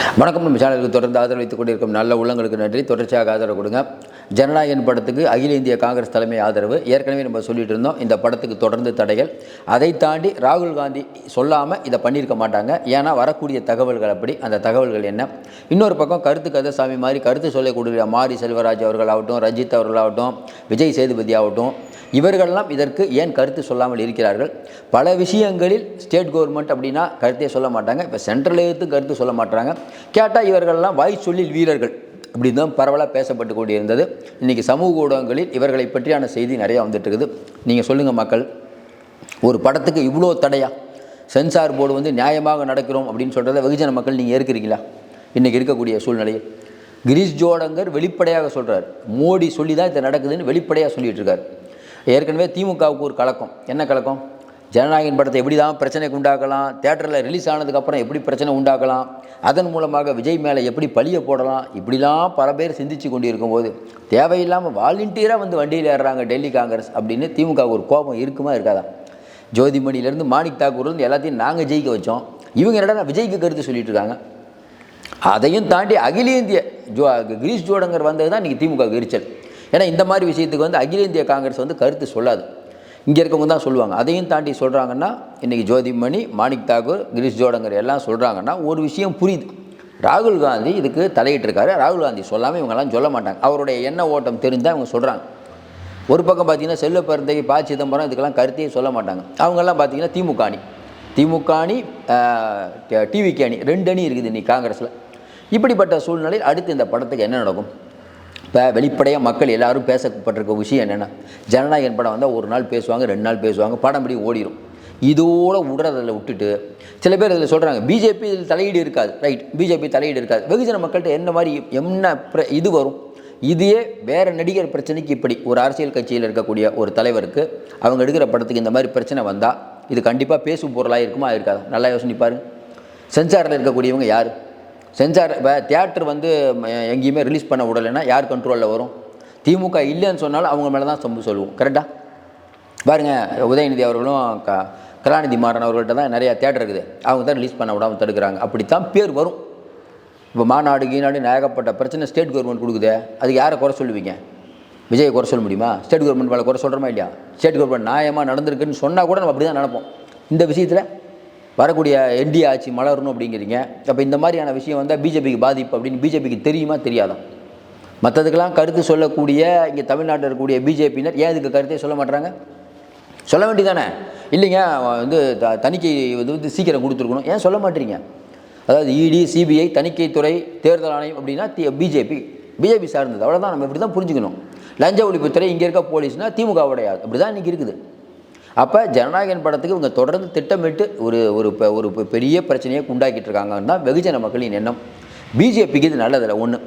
வணக்கம். நம்ம சேனலுக்கு தொடர்ந்து ஆதரவளித்துக் கொண்டிருக்கும் நல்ல உள்ளங்களுக்கு நன்றி. தொடர்ச்சியாக ஆதரவு கொடுங்க. ஜனநாயகன் படத்துக்கு அகில இந்திய காங்கிரஸ் தலைமை ஆதரவு. ஏற்கனவே நம்ம சொல்லிட்டு இருந்தோம் இந்த படத்துக்கு தொடர்ந்து தடைகள். அதை தாண்டி ராகுல் காந்தி சொல்லாமல் இதை பண்ணியிருக்க மாட்டாங்க. ஏன்னா வரக்கூடிய தகவல்கள் அப்படி. அந்த தகவல்கள் என்ன? இன்னொரு பக்கம் கருத்து கதை சாமி மாதிரி கருத்து சொல்லக்கூடிய மாரி செல்வராஜ் அவர்கள் ஆகட்டும் ரஞ்சித் அவர்களாகட்டும் விஜய் சேதுபதி ஆகட்டும் இவர்கள்லாம் இதற்கு ஏன் கருத்து சொல்லாமல் இருக்கிறார்கள்? பல விஷயங்களில் ஸ்டேட் கவர்மெண்ட் அப்படின்னா கருத்தே சொல்ல மாட்டாங்க. இப்போ சென்ட்ரல் எடுத்து கருத்து சொல்ல மாட்டாங்க கேட்டால் இவர்கள்லாம் வாய் சொல்லில் வீரர்கள் இப்படி தான் பரவலாக பேசப்பட்டு கொண்டிருந்தது. இன்றைக்கி சமூக ஊடகங்களில் இவர்களை பற்றியான செய்தி நிறையா வந்துட்டு இருக்குது நீங்கள் சொல்லுங்கள் மக்கள் ஒரு படத்துக்கு இவ்வளோ தடையா? சென்சார் போர்டு வந்து நியாயமாக நடக்கிறோம் அப்படின்னு சொல்கிறத வெகுஜன மக்கள் நீங்கள் ஏற்கிறீங்களா? இன்றைக்கி இருக்கக்கூடிய சூழ்நிலையில். கிரீஷ் ஜோடங்கர் வெளிப்படையாக சொல்கிறார் மோடி சொல்லி தான் இது நடக்குதுன்னு வெளிப்படையாக சொல்லிகிட்டு இருக்கார். ஏற்கனவே திமுகவுக்கு ஒரு கலக்கம். என்ன கலக்கம்? ஜனநாயகன் படத்தை எப்படி தான் பிரச்சனைக்கு உண்டாக்கலாம் தேட்டரில் ரிலீஸ் ஆனதுக்கப்புறம் எப்படி பிரச்சனை உண்டாக்கலாம் அதன் மூலமாக விஜய் மேலே எப்படி பழியை போடலாம் இப்படிலாம் பல பேர் சிந்திச்சு கொண்டு இருக்கும்போது தேவையில்லாமல் வாலண்டியராக வந்து வண்டியில் ஏறுறாங்க டெல்லி காங்கிரஸ் அப்படின்னு திமுக ஒரு கோபம் இருக்குமா இருக்காதா? ஜோதிமணிலேருந்து மாணிக் தாக்கூர்லேருந்து எல்லாத்தையும் நாங்கள் ஜெயிக்க வச்சோம். இவங்க என்னடா விஜய்க்கு கருத்து சொல்லிட்டு இருக்காங்க? அதையும் தாண்டி அகில இந்திய ஜோ கிரீஷ் ஜோடங்கர் வந்தது தான் இன்றைக்கி திமுக எரிச்சல். ஏன்னா இந்த மாதிரி விஷயத்துக்கு வந்து அகில இந்திய காங்கிரஸ் வந்து கருத்து சொல்லாது. இங்கே இருக்கவங்க தான் சொல்லுவாங்க. அதையும் தாண்டி சொல்கிறாங்கன்னா இன்றைக்கி ஜோதிமணி மாணிக் தாக்கூர் கிரீஷ் ஜோடங்கர் எல்லாம் சொல்கிறாங்கன்னா ஒரு விஷயம் புரியுது. ராகுல் காந்தி இதுக்கு தலையிட்டிருக்காரு. ராகுல் காந்தி சொல்லாமல் இவங்கெல்லாம் சொல்ல மாட்டாங்க. அவருடைய எண்ண ஓட்டம் தெரிந்தால் இவங்க சொல்கிறாங்க ஒரு பக்கம் பார்த்தீங்கன்னா செல்வ பிறந்தகை ப சிதம்பரம் இதுக்கெல்லாம் கருத்தையே சொல்ல மாட்டாங்க. அவங்கெல்லாம் பார்த்தீங்கன்னா திமுக அணி. திமுக அணி டிவிக்கு அணி. ரெண்டு அணி இருக்குது இன்னைக்கு காங்கிரஸில். இப்படிப்பட்ட சூழ்நிலையில் அடுத்து இந்த படத்துக்கு என்ன நடக்கும்? இப்போ வெளிப்படையாக மக்கள் எல்லாரும் பேசப்பட்டிருக்க விஷயம் என்னென்னா ஜனநாயகன் படம் வந்தால் ஒரு நாள் பேசுவாங்க ரெண்டு நாள் பேசுவாங்க படம் இப்படி ஓடிடும் இதோட விடுறதில் விட்டுட்டு சில பேர் இதில் சொல்கிறாங்க பிஜேபி இதில் தலையீடு இருக்காது. ரைட் பிஜேபி தலையீடு இருக்காது. வெகுஜன மக்கள்கிட்ட என்ன மாதிரி என்ன பிர இது வரும்? இதையே வேறு நடிகர் பிரச்சனைக்கு இப்படி ஒரு அரசியல் கட்சியில் இருக்கக்கூடிய ஒரு தலைவருக்கு அவங்க எடுக்கிற படத்துக்கு இந்த மாதிரி பிரச்சனை வந்தால் இது கண்டிப்பாக பேசும் பொருளாக இருக்குமா இருக்காது நல்லா யோசனை பாருங்க. சென்சாரில் இருக்கக்கூடியவங்க யார்? சென்சார் இப்போ தியேட்டர் வந்து ம, எங்கேயுமே ரிலீஸ் பண்ண விடலைன்னா யார் கண்ட்ரோலில் வரும்? திமுக இல்லைன்னு சொன்னாலும் அவங்க மேலே தான் சம்பு சொல்லுவோம். கரெக்டாக பாருங்க உதயநிதி அவர்களும் க கலாநிதி மாறன் அவர்கள்ட்ட தான் நிறையா தேட்டர் இருக்குது. அவங்க தான் ரிலீஸ் பண்ண விடாமல் தடுக்கிறாங்க. அப்படித்தான் பேர் வரும். இப்போ மாநாடு கீநாடு ஏகப்பட்ட பிரச்சனை ஸ்டேட் கவர்மெண்ட் கொடுக்குதே. அதுக்கு யாரை குறை சொல்லுவீங்க? விஜயை குறை சொல்ல முடியுமா? ஸ்டேட் கவர்மெண்ட் மேலே குறை சொல்கிறோமா இல்லையா? ஸ்டேட் கவர்மெண்ட் நியாயமாக நடந்திருக்குன்னு சொன்னால் கூட நம்ம அப்படி தான் நடப்போம் இந்த விஷயத்தில் வரக்கூடிய என்டிஏ ஆட்சி மலரணும் அப்படிங்கிறீங்க. அப்போ இந்த மாதிரியான விஷயம் வந்தால் பிஜேபிக்கு பாதிப்பு அப்படின்னு பிஜேபிக்கு தெரியுமா தெரியாதா? மற்றதுக்கெல்லாம் கருத்து சொல்லக்கூடிய இங்கே தமிழ்நாட்டில் இருக்கக்கூடிய பிஜேபியினர் ஏன் இதுக்கு கருத்தே சொல்ல மாட்டுறாங்க சொல்ல வேண்டியதானே இல்லைங்க வந்து த- தணிக்கை இது வந்து சீக்கிரம் கொடுத்துருக்கணும். ஏன் சொல்ல மாட்டீங்க? அதாவது இடி சிபிஐ தணிக்கைத்துறை தேர்தல் ஆணையம் அப்படின்னா தி பிஜேபி. பிஜேபி சார்ந்தது. அவ்வளோதான் நம்ம இப்படி தான் புரிஞ்சுக்கணும். லஞ்ச ஒழிப்புத்துறை இங்கே இருக்க போலீஸ்னால் திமுகவுடைய அப்படி தான் இன்றைக்கி இருக்குது. அப்போ ஜனநாயகன் படத்துக்கு இவங்க தொடர்ந்து திட்டமிட்டு ஒரு ஒரு ஒரு பெரிய பிரச்சனையை உண்டாக்கிட்டு இருக்காங்கன்னா வெகுஜன மக்களின் எண்ணம். பிஜேபிக்கு இது நல்லதில்லை ஒன்று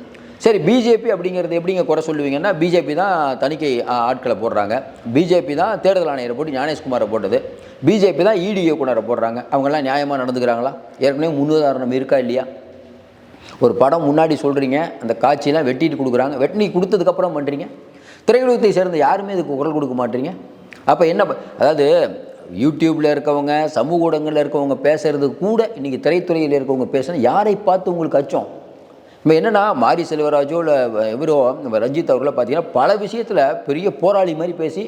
சரி பிஜேபி அப்படிங்கிறது எப்படிங்க குறை சொல்லுவீங்கன்னா பிஜேபி தான் தணிக்கை ஆட்களை போடுறாங்க. பிஜேபி தான் தேர்தல் ஆணையரை போட்டு ஞானேஷ்குமாரை போட்டது. பிஜேபி தான் இடி இயக்குனரை போடுறாங்க. அவங்கெல்லாம் நியாயமாக நடந்துக்கிறாங்களா? ஏற்கனவே முன்னுதாரணம் இருக்கா இல்லையா? ஒரு படம் முன்னாடி சொல்கிறீங்க அந்த காட்சியெல்லாம் வெட்டிட்டு கொடுக்குறாங்க. வெட்டி கொடுத்ததுக்கப்புறம் பண்ணுறீங்க திரையுலகத்தை சேர்ந்த யாருமே இதுக்கு குரல் கொடுக்க மாட்டீங்க? அப்போ என்ன அதாவது யூடியூப்பில் இருக்கவங்க சமூக ஊடகங்களில் இருக்கவங்க பேசுகிறது கூட இன்றைக்கி திரைத்துறையில் இருக்கவங்க பேசுனா யாரை பார்த்து உங்களுக்கு அச்சம்? இப்போ என்னென்னா மாரி செல்வராஜோ இல்லை இவரோ நம்ம ரஞ்சித் அவர்களோ பார்த்தீங்கன்னா பல விஷயத்தில் பெரிய போராளி மாதிரி பேசி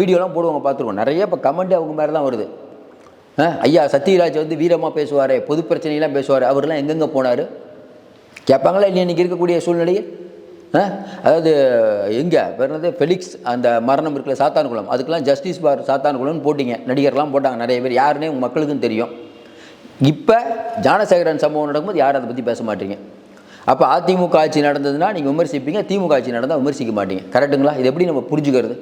வீடியோலாம் போடுவாங்க பார்த்துருவோம். நிறைய இப்போ கமெண்ட் அவங்க மாதிரி தான் வருது ஐயா சத்யராஜ் வந்து வீரமாக பேசுவார் பொது பிரச்சனையெல்லாம் பேசுவார் அவர்லாம் எங்கெங்கே போனார்? கேட்பாங்களா இல்லை இன்றைக்கி இருக்கக்கூடிய சூழ்நிலையை அதாவது எங்கே? பிறந்தது ஃபெலிக்ஸ் அந்த மரணம் இருக்கிற சாத்தான்குளம். அதுக்கெல்லாம் ஜஸ்டிஸ் பார் சாத்தான்குளம்னு போட்டிங்க. நடிகர்லாம் போட்டாங்க நிறைய பேர். யாருன்னே உங்கள் மக்களுக்கும் தெரியும். இப்போ ஜானசேகரன் சம்பவம் நடக்கும்போது யாரும் அதை பற்றி பேச மாட்டீங்க. அப்போ அதிமுக ஆட்சி நடந்ததுன்னா நீங்கள் விமர்சிப்பீங்க திமுக ஆட்சி நடந்தால் விமர்சிக்க மாட்டீங்க. கரெக்டுங்களா இது எப்படி நம்ம புரிஞ்சுக்கிறது?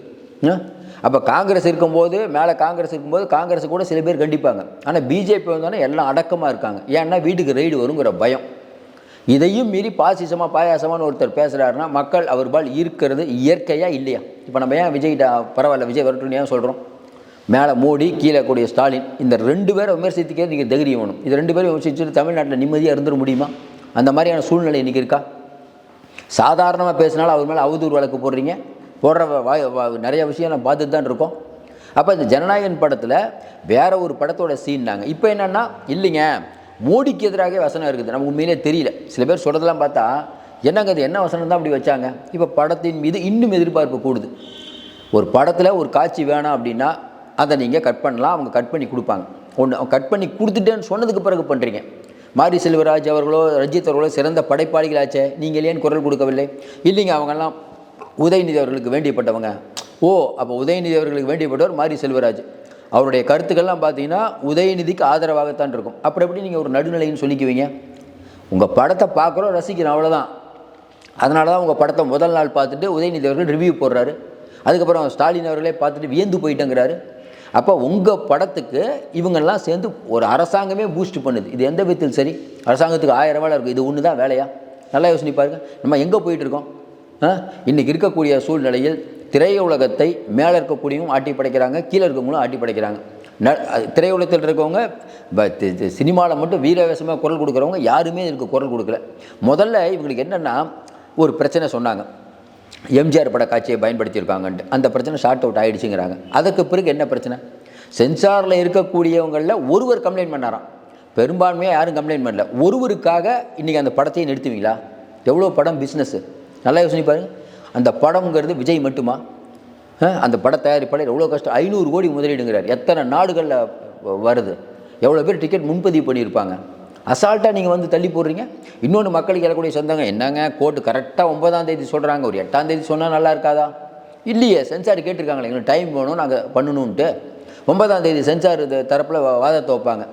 ஆ? அப்போ காங்கிரஸ் இருக்கும்போது மேலே காங்கிரஸ் இருக்கும்போது காங்கிரஸ் கூட சில பேர் கண்டிப்பாங்க. ஆனால் பிஜேபி வந்தோன்னே எல்லாம் அடக்கமாக இருக்காங்க. ஏன்னா வீட்டுக்கு ரெய்டு வருங்கிற பயம். இதையும் மீறி பாசிசமாக பாயாசமான்னு ஒருத்தர் பேசுகிறாருன்னா மக்கள் அவர் பால் ஈர்க்கிறது இயற்கையா இல்லையா? இப்போ நம்ம ஏன் விஜய்டா பரவாயில்ல விஜய் வரட்டும்னு ஏன் சொல்கிறோம் மேலே மோடி கீழே கூடிய ஸ்டாலின் இந்த ரெண்டு பேரை விமர்சித்துக்கே நீங்கள் தைரியம் வேணும். இது ரெண்டு பேரும் விமர்சிச்சுட்டு தமிழ்நாட்டில் நிம்மதியாக இருந்துட முடியுமா? அந்த மாதிரியான சூழ்நிலை இன்றைக்கி இருக்கா? சாதாரணமாக பேசினாலும் அவர் மேலே அவதூறு வழக்கு போடுறீங்க. போடுற வாய் நிறைய விஷயம் நான் பார்த்துட்டு தான் இருக்கோம். அப்போ இந்த ஜனநாயகன் படத்தில் வேற ஒரு படத்தோட சீன்னாங்க இப்போ என்னென்னா இல்லைங்க மோடிக்கு எதிராக வசனம் இருக்குது. நமக்கு உண்மையிலே தெரியல. சில பேர் சொல்கிறதெல்லாம் பார்த்தா என்னங்க அது என்ன வசனம் தான் அப்படி வச்சாங்க? இப்போ படத்தின் மீது இன்னும் எதிர்பார்ப்பு கூடுது. ஒரு படத்தில் ஒரு காட்சி வேணாம் அப்படின்னா அதை நீங்கள் கட் பண்ணலாம். அவங்க கட் பண்ணி கொடுப்பாங்க. ஒன்று கட் பண்ணி கொடுத்துட்டேன்னு சொன்னதுக்கு பிறகு பண்ணுறீங்க மாரி செல்வராஜ் அவர்களோ ரஞ்சித் அவர்களோ சிறந்த படைப்பாளிகளாச்சே. நீங்கள் ஏன் குரல் கொடுக்கவில்லை? இல்லைங்க அவங்கெல்லாம் உதயநிதி அவர்களுக்கு வேண்டியப்பட்டவங்க. ஓ அப்போ உதயநிதி அவர்களுக்கு வேண்டியப்பட்டவர் மாரி செல்வராஜ். அவருடைய கருத்துக்கள்லாம் பார்த்தீங்கன்னா உதயநிதிக்கு ஆதரவாகத்தான் இருக்கும். அப்படி எப்படி நீங்கள் ஒரு நடுநிலைன்னு சொல்லிக்குவீங்க? உங்கள் படத்தை பார்க்குறோம் ரசிக்கிறோம் அவ்வளோதான் அதனால தான் உங்கள் படத்தை முதல் நாள் பார்த்துட்டு உதயநிதி அவர்கள் ரிவ்யூ போடுறாரு. அதுக்கப்புறம் ஸ்டாலின் அவர்களே பார்த்துட்டு வியந்து போயிட்டேங்கிறாரு. அப்போ உங்கள் படத்துக்கு இவங்கெல்லாம் சேர்ந்து ஒரு அரசாங்கமே பூஸ்ட் பண்ணுது. இது எந்த விதத்தில் சரி? அரசாங்கத்துக்கு ஆயிரம் வேலை இருக்குது இது ஒன்று தான் வேலையா? நல்லா யோசனை பாருங்க. நம்ம எங்கே போயிட்டுருக்கோம் இன்றைக்கி ஆ? இருக்கக்கூடிய சூழ்நிலையில் திரையுலகத்தை மேலே இருக்கக்கூடியவங்க ஆட்டி படைக்கிறாங்க கீழே இருக்கவங்களும் ஆட்டி படைக்கிறாங்க. ந திரையுலகத்தில் இருக்கவங்க சினிமாவில் மட்டும் வீரவேசமாக குரல் கொடுக்குறவங்க யாருமே இதுக்கு குரல் கொடுக்கல. முதல்ல இவங்களுக்கு என்னென்னா ஒரு பிரச்சனை சொன்னாங்க. எம்ஜிஆர் பட காட்சியை பயன்படுத்தியிருக்காங்கன்ட்டு. அந்த பிரச்சனை ஷார்ட் அவுட் ஆகிடுச்சுங்கிறாங்க அதுக்கு பிறகு என்ன பிரச்சனை? சென்சாரில் இருக்கக்கூடியவங்களில் ஒருவர் கம்ப்ளைண்ட் பண்ணாராம். பெரும்பான்மையாக யாரும் கம்ப்ளைண்ட் பண்ணல. ஒருவருக்காக இன்றைக்கி அந்த படத்தையும் நிறுத்துவீங்களா? எவ்வளோ படம் பிஸ்னஸ்ஸு நல்லா யோசனை பாருங்கள் அந்த படம்ங்கிறது விஜய் மட்டுமா? அந்த பட தயாரிப்பாளர் எவ்வளோ கஷ்டம்? ஐநூறு கோடி முதலீடுங்கிறார். எத்தனை நாடுகளில் வருது? எவ்வளோ பேர் டிக்கெட் முன்பதிவு பண்ணியிருப்பாங்க? அசால்ட்டாக நீங்கள் வந்து தள்ளி போடுறீங்க? இன்னொன்று மக்களுக்கு எழக்கூடிய சொந்தங்க என்னங்க? கோர்ட்டு கரெக்டாக ஒன்பதாம் தேதி சொல்கிறாங்க ஒரு எட்டாம் தேதி சொன்னால் நல்லா இருக்காதா? இல்லையே சென்சார் கேட்டிருக்காங்களே. எங்களுக்கு டைம் வேணும் நாங்கள் பண்ணணுன்ட்டு ஒன்பதாம் தேதி சென்சார் இது தரப்பில் வாதத்தை வைப்பாங்க.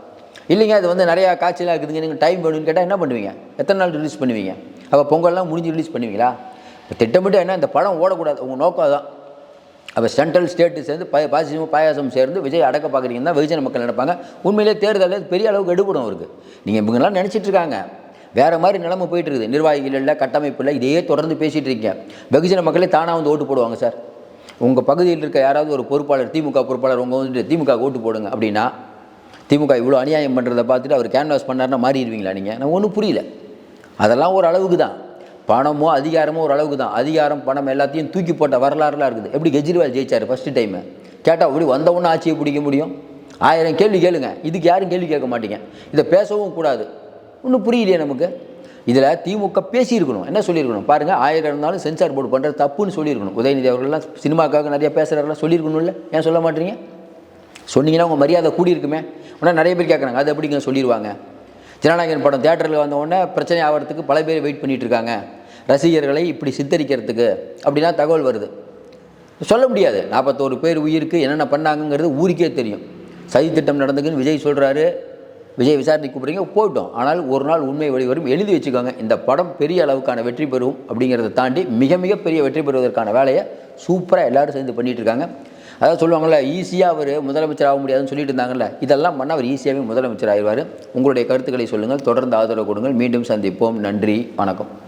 இல்லைங்க அது வந்து நிறையா காய்ச்சலாக இருக்குதுங்க. நீங்கள் டைம் வேணும்னு கேட்டால் என்ன பண்ணுவீங்க? எத்தனை நாள் ரிலீஸ் பண்ணுவீங்க? அப்போ பொங்கல்லாம் முடிஞ்சு ரிலீஸ் பண்ணுவீங்களா? திட்டமிட்டு என்ன இந்த படம் ஓடக்கூடாது. உங்கள் நோக்கம் அதுதான் அப்போ சென்ட்ரல் ஸ்டேட்டு சேர்ந்து பய பாசிசமும் பாயாசம் சேர்ந்து விஜய் அடக்க பார்க்குறீங்கன்னா வெகுஜன மக்கள் நினைப்பாங்க. உண்மையிலே தேர்தலில் பெரிய அளவுக்கு எடுபடும் அவருக்கு. நீங்கள் இவங்கெல்லாம் நினச்சிட்டு இருக்காங்க வேறு மாதிரி நிலைமை போயிட்டு இருக்குது நிர்வாகிகள் இல்லை கட்டமைப்பு இல்லை இதையே தொடர்ந்து பேசிகிட்டு இருக்கீங்க வெகுஜன மக்களே தானாக வந்து ஓட்டு போடுவாங்க சார். உங்கள் பகுதியில் இருக்க யாராவது ஒரு பொறுப்பாளர் திமுக பொறுப்பாளர் உங்கள் வந்துட்டு திமுக ஓட்டு போடுங்க அப்படின்னா திமுக இவ்வளோ அநியாயம் பண்ணுறதை பார்த்துட்டு அவர் கேன்வாஸ் பண்ணாருன்னா மாறிடுவீங்களா நீங்கள் நான் ஒன்றும் புரியல. அதெல்லாம் ஒரு அளவுக்கு தான். பணமோ அதிகாரமோ ஒரு அளவுக்கு தான் அதிகாரம் பணம் எல்லாத்தையும் தூக்கி போட்ட வரலாறுலாம் இருக்குது. எப்படி கெஜ்ரிவால் ஜெயிச்சார் ஃபஸ்ட்டு டைமு கேட்டால் அப்படி வந்தவொன்னே ஆட்சியை பிடிக்க முடியும்? ஆயிரம் கேள்வி கேளுங்க. இதுக்கு யாரும் கேள்வி கேட்க மாட்டீங்க. இதை பேசவும் கூடாது. ஒன்றும் புரியலையே நமக்கு. இதில் திமுக பேசியிருக்கணும். என்ன சொல்லியிருக்கணும்? பாருங்கள் ஆயிரம் இருந்தாலும் சென்சார் போர்டு பண்ணுறது தப்புன்னு சொல்லியிருக்கணும். உதயநிதி அவர்கள்லாம் சினிமாக்காக நிறைய பேசுகிறாரெல்லாம் சொல்லியிருக்கணும்ல. ஏன் சொல்ல மாட்டீங்க? சொன்னீங்கன்னா உங்கள் மரியாதை கூடியிருக்குமே. உடனே நிறைய பேர் கேட்குறாங்க அது எப்படிங்க சொல்லிடுவாங்க ஜனநாயகன் படம் தேட்டரில் வந்த உடனே பிரச்சனை ஆகிறதுக்கு பல பேர் வெயிட் பண்ணிகிட்டு இருக்காங்க. ரசிகர்களை இப்படி சித்தரிக்கிறதுக்கு அப்படின்னா தகவல் வருது. சொல்ல முடியாது. நாற்பத்தோரு பேர் உயிருக்கு என்னென்ன பண்ணாங்கங்கிறது ஊருக்கே தெரியும். சதி திட்டம் நடந்துக்குன்னு விஜய் சொல்கிறாரு விஜய் விசாரணை கூப்பிட்றீங்க போயிட்டோம். ஆனால் ஒரு நாள் உண்மை வெளிவரும். எழுதி வச்சுக்கோங்க. இந்த படம் பெரிய அளவுக்கான வெற்றி பெறும் அப்படிங்கிறத தாண்டி மிக மிக பெரிய வெற்றி பெறுவதற்கான வேலையை சூப்பராக எல்லாரும் சேர்ந்து பண்ணிகிட்டு இருக்காங்க. அதாவது சொல்லுவாங்கள்ல ஈஸியாக அவர் முதலமைச்சர் ஆக முடியாதுன்னு சொல்லிட்டு இருந்தாங்கல்ல இதெல்லாம் பண்ண அவர் ஈஸியாகவே முதலமைச்சர் ஆயிடுவார். உங்களுடைய கருத்துக்களை சொல்லுங்கள். தொடர்ந்து ஆதரவு கொடுங்கள். மீண்டும் சந்திப்போம். நன்றி. வணக்கம்.